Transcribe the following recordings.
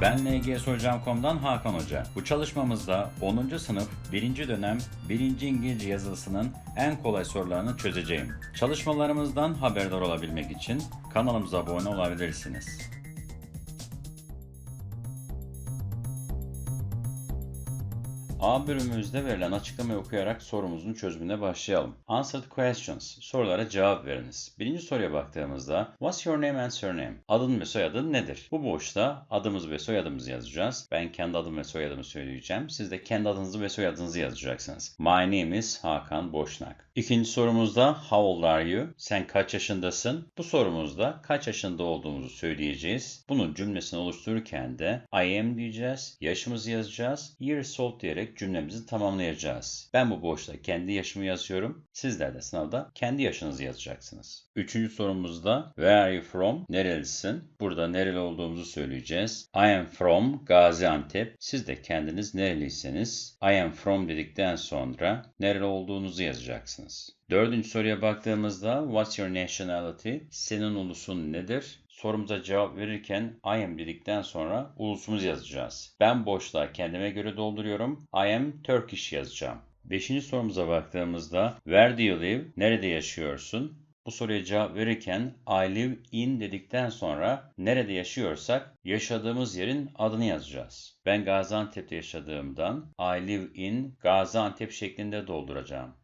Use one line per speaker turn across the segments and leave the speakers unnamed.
Ben lgshocam.com'dan Hakan Hoca. Bu çalışmamızda 10. sınıf 1. dönem 1. İngilizce yazılısının en kolay sorularını çözeceğim. Çalışmalarımızdan haberdar olabilmek için kanalımıza abone olabilirsiniz. A bölümümüzde verilen açıklamayı okuyarak sorumuzun çözümüne başlayalım. Answer the questions. Sorulara cevap veriniz. Birinci soruya baktığımızda What's your name and surname? Adın ve soyadın nedir? Bu boşta adımız ve soyadımızı yazacağız. Ben kendi adım ve soyadımı söyleyeceğim. Siz de kendi adınızı ve soyadınızı yazacaksınız. My name is Hakan Boşnak. İkinci sorumuzda How old are you? Sen kaç yaşındasın? Bu sorumuzda kaç yaşında olduğumuzu söyleyeceğiz. Bunun cümlesini oluştururken de I am diyeceğiz. Yaşımızı yazacağız. Years old diyerek cümlemizi tamamlayacağız. Ben bu boşta kendi yaşımı yazıyorum. Sizler de sınavda kendi yaşınızı yazacaksınız. Üçüncü sorumuzda Where are you from? Nerelisin? Burada nereli olduğumuzu söyleyeceğiz. I am from Gaziantep. Siz de kendiniz nereliyseniz I am from dedikten sonra nereli olduğunuzu yazacaksınız. Dördüncü soruya baktığımızda What's your nationality? Senin ulusun nedir? Sorumuza cevap verirken I am dedikten sonra ulusumuzu yazacağız. Ben boşluğa kendime göre dolduruyorum. I am Turkish yazacağım. Beşinci sorumuza baktığımızda Where do you live? Nerede yaşıyorsun? Bu soruya cevap verirken I live in dedikten sonra nerede yaşıyorsak yaşadığımız yerin adını yazacağız. Ben Gaziantep'te yaşadığımdan I live in Gaziantep şeklinde dolduracağım.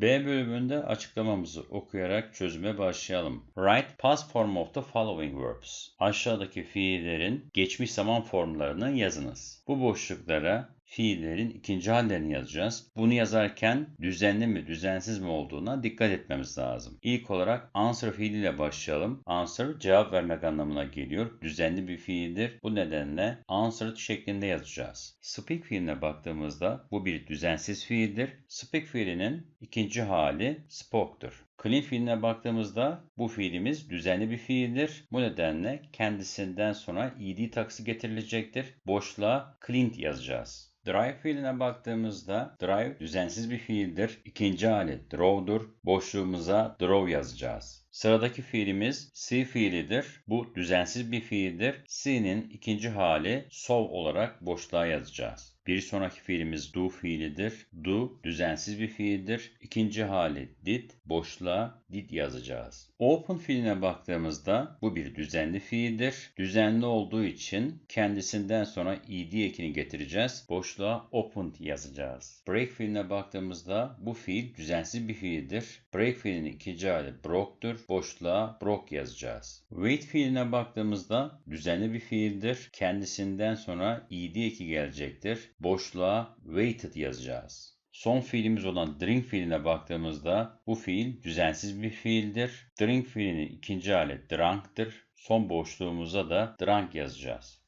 B bölümünde açıklamamızı okuyarak çözüme başlayalım. Write past form of the following verbs. Aşağıdaki fiillerin geçmiş zaman formlarını yazınız. Bu boşluklara fiillerin ikinci hallerini yazacağız. Bunu yazarken düzenli mi düzensiz mi olduğuna dikkat etmemiz lazım. İlk olarak answer fiiliyle başlayalım. Answer cevap vermek anlamına geliyor. Düzenli bir fiildir. Bu nedenle answered şeklinde yazacağız. Speak fiiline baktığımızda bu bir düzensiz fiildir. Speak fiilinin ikinci hali spoke'tur. Clean fiiline baktığımızda bu fiilimiz düzenli bir fiildir. Bu nedenle kendisinden sonra ed taksı getirilecektir. Boşluğa cleaned yazacağız. Drive fiiline baktığımızda drive düzensiz bir fiildir. İkinci hali draw'dur. Boşluğumuza draw yazacağız. Sıradaki fiilimiz see fiilidir. Bu düzensiz bir fiildir. See'nin ikinci hali sov olarak boşluğa yazacağız. Bir sonraki fiilimiz do fiilidir. Do düzensiz bir fiildir. İkinci hali did, boşluğa did yazacağız. Open fiiline baktığımızda bu bir düzenli fiildir. Düzenli olduğu için kendisinden sonra ed ekini getireceğiz. Boşluğa opened yazacağız. Break fiiline baktığımızda bu fiil düzensiz bir fiildir. Break fiilinin ikinci hali broke'dur. Boşluğa broke yazacağız. Wait fiiline baktığımızda düzenli bir fiildir. Kendisinden sonra ed eki gelecektir. Boşluğa waited yazacağız. Son fiilimiz olan drink fiiline baktığımızda bu fiil düzensiz bir fiildir. Drink fiilinin ikinci hali drunk'tır. Son boşluğumuza da drunk yazacağız.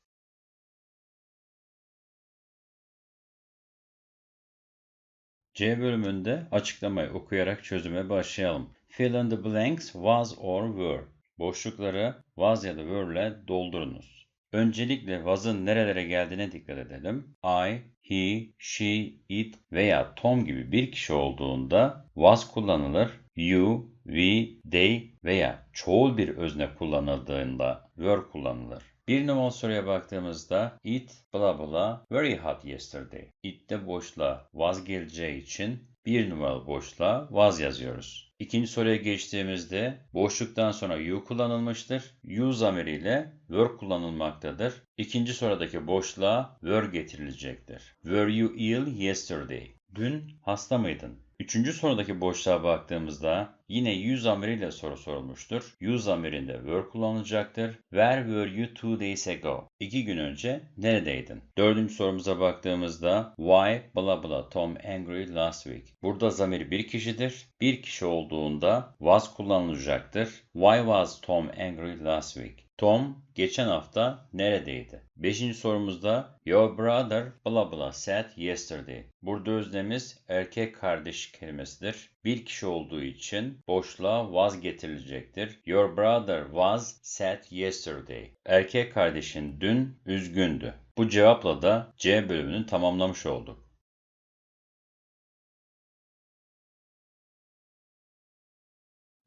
C bölümünde açıklamayı okuyarak çözüme başlayalım. Fill in the blanks was or were. Boşlukları was ya da were ile doldurunuz. Öncelikle was'ın nerelere geldiğine dikkat edelim. I, he, she, it veya Tom gibi bir kişi olduğunda was kullanılır. You, we, they veya çoğul bir özne kullanıldığında were kullanılır. Bir numaralı soruya baktığımızda it bla bla very hot yesterday. It'te boşluğa was geleceği için bir numaralı boşluğa was yazıyoruz. İkinci soruya geçtiğimizde boşluktan sonra you kullanılmıştır. You zamiriyle were kullanılmaktadır. İkinci sorudaki boşluğa were getirilecektir. Were you ill yesterday? Dün hasta mıydın? Üçüncü sorudaki boşluğa baktığımızda yine you zamiriyle soru sorulmuştur. You zamirinde were kullanılacaktır. Where were you two days ago? İki gün önce neredeydin? Dördüncü sorumuza baktığımızda why bla bla Tom angry last week? Burada zamir bir kişidir. Bir kişi olduğunda was kullanılacaktır. Why was Tom angry last week? Tom geçen hafta neredeydi? Beşinci sorumuzda Your brother bla bla said yesterday. Burada öznemiz erkek kardeş kelimesidir. Bir kişi olduğu için boşluğa was getirilecektir. Your brother was sad yesterday. Erkek kardeşin dün üzgündü. Bu cevapla da C bölümünü tamamlamış olduk.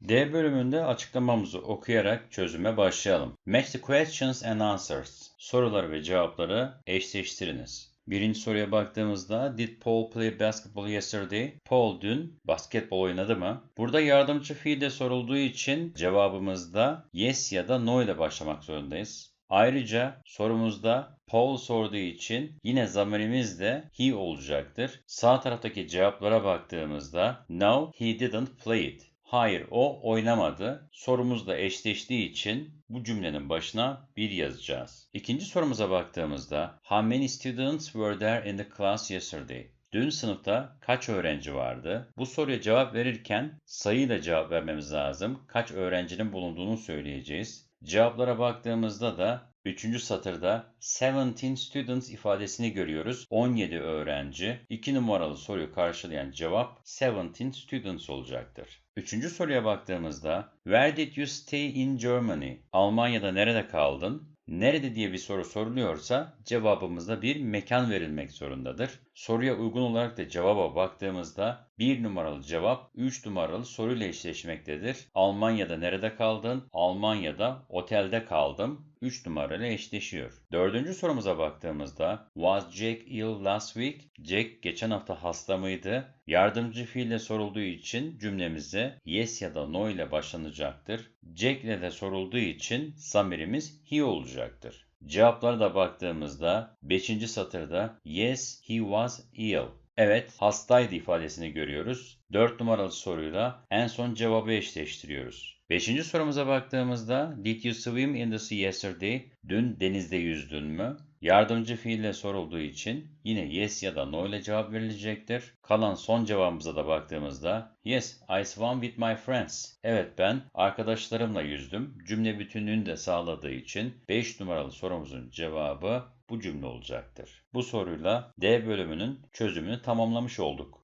D bölümünde açıklamamızı okuyarak çözüme başlayalım. Match the questions and answers. Soruları ve cevapları eşleştiriniz. Birinci soruya baktığımızda Did Paul play basketball yesterday? Paul dün basketbol oynadı mı? Burada yardımcı fiil de sorulduğu için cevabımızda yes ya da no ile başlamak zorundayız. Ayrıca sorumuzda Paul sorduğu için yine zamirimiz de he olacaktır. Sağ taraftaki cevaplara baktığımızda no he didn't play it. Hayır o oynamadı. Sorumuz da eşleştiği için bu cümlenin başına bir yazacağız. İkinci sorumuza baktığımızda How many students were there in the class yesterday? Dün sınıfta kaç öğrenci vardı? Bu soruya cevap verirken sayıyla cevap vermemiz lazım. Kaç öğrencinin bulunduğunu söyleyeceğiz. Cevaplara baktığımızda da 3. satırda 17 students ifadesini görüyoruz. 17 öğrenci. 2 numaralı soruyu karşılayan cevap 17 students olacaktır. Üçüncü soruya baktığımızda Where did you stay in Germany? Almanya'da nerede kaldın? Nerede diye bir soru soruluyorsa cevabımızda bir mekan verilmek zorundadır. Soruya uygun olarak da cevaba baktığımızda 1 numaralı cevap 3 numaralı soruyla eşleşmektedir. Almanya'da nerede kaldın? Almanya'da otelde kaldım. 3 numarayla eşleşiyor. Dördüncü sorumuza baktığımızda Was Jack ill last week? Jack geçen hafta hasta mıydı? Yardımcı fiille sorulduğu için cümlemize yes ya da no ile başlanacaktır. Jack ile de sorulduğu için zamirimiz he olacaktır. Cevaplara da baktığımızda 5. satırda yes he was ill. Evet hastaydı ifadesini görüyoruz. 4 numaralı soruyla en son cevabı eşleştiriyoruz. Beşinci sorumuza baktığımızda Did you swim in the sea yesterday? Dün denizde yüzdün mü? Yardımcı fiille sorulduğu için yine yes ya da no ile cevap verilecektir. Kalan son cevabımıza da baktığımızda Yes, I swam with my friends. Evet ben arkadaşlarımla yüzdüm. Cümle bütünlüğünü de sağladığı için 5 numaralı sorumuzun cevabı bu cümle olacaktır. Bu soruyla D bölümünün çözümünü tamamlamış olduk.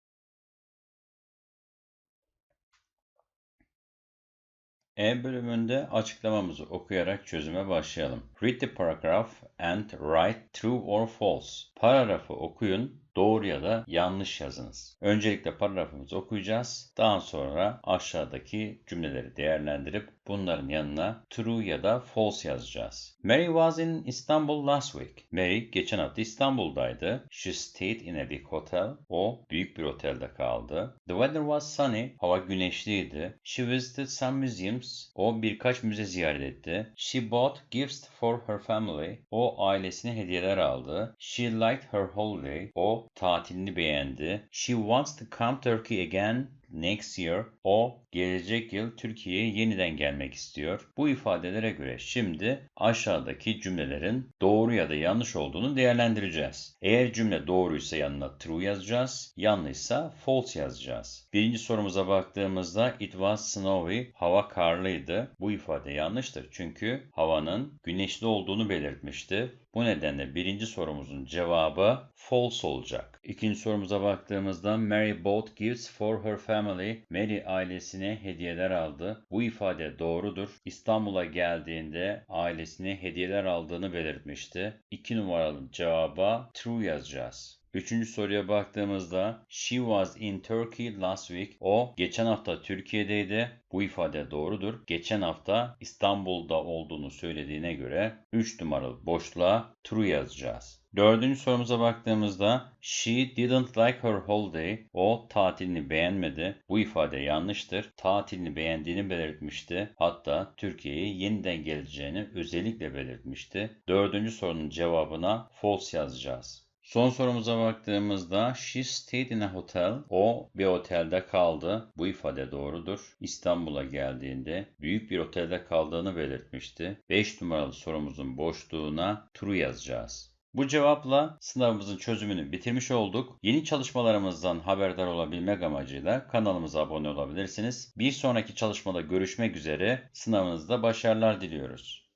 E bölümünde açıklamamızı okuyarak çözüme başlayalım. Read the paragraph and write true or false. Paragrafı okuyun, doğru ya da yanlış yazınız. Öncelikle paragrafımızı okuyacağız. Daha sonra aşağıdaki cümleleri değerlendirip bunların yanına true ya da false yazacağız. Mary was in Istanbul last week. Mary geçen hafta İstanbul'daydı. She stayed in a big hotel. O büyük bir otelde kaldı. The weather was sunny. Hava güneşliydi. She visited some museums. O birkaç müze ziyaret etti. She bought gifts for her family. O ailesine hediyeler aldı. She liked her holiday. Tatilini beğendi. She wants to come Turkey again next year. O gelecek yıl Türkiye'ye yeniden gelmek istiyor. Bu ifadelere göre şimdi aşağıdaki cümlelerin doğru ya da yanlış olduğunu değerlendireceğiz. Eğer cümle doğruysa yanına true yazacağız, yanlışsa false yazacağız. Birinci sorumuza baktığımızda it was snowy, hava karlıydı. Bu ifade yanlıştır çünkü havanın güneşli olduğunu belirtmişti. Bu nedenle birinci sorumuzun cevabı false olacak. İkinci sorumuza baktığımızda Mary bought gifts for her family. Mary ailesine hediyeler aldı. Bu ifade doğrudur. İstanbul'a geldiğinde ailesine hediyeler aldığını belirtmişti. İki numaralı cevaba true yazacağız. Üçüncü soruya baktığımızda She was in Turkey last week. O geçen hafta Türkiye'deydi. Bu ifade doğrudur. Geçen hafta İstanbul'da olduğunu söylediğine göre 3 numaralı boşluğa true yazacağız. Dördüncü sorumuza baktığımızda She didn't like her holiday. O tatilini beğenmedi. Bu ifade yanlıştır. Tatilini beğendiğini belirtmişti. Hatta Türkiye'ye yeniden geleceğini özellikle belirtmişti. Dördüncü sorunun cevabına false yazacağız. Son sorumuza baktığımızda she stayed in a hotel. O bir otelde kaldı. Bu ifade doğrudur. İstanbul'a geldiğinde büyük bir otelde kaldığını belirtmişti. 5 numaralı sorumuzun boşluğuna true yazacağız. Bu cevapla sınavımızın çözümünü bitirmiş olduk. Yeni çalışmalarımızdan haberdar olabilmek amacıyla kanalımıza abone olabilirsiniz. Bir sonraki çalışmada görüşmek üzere. Sınavınızda başarılar diliyoruz.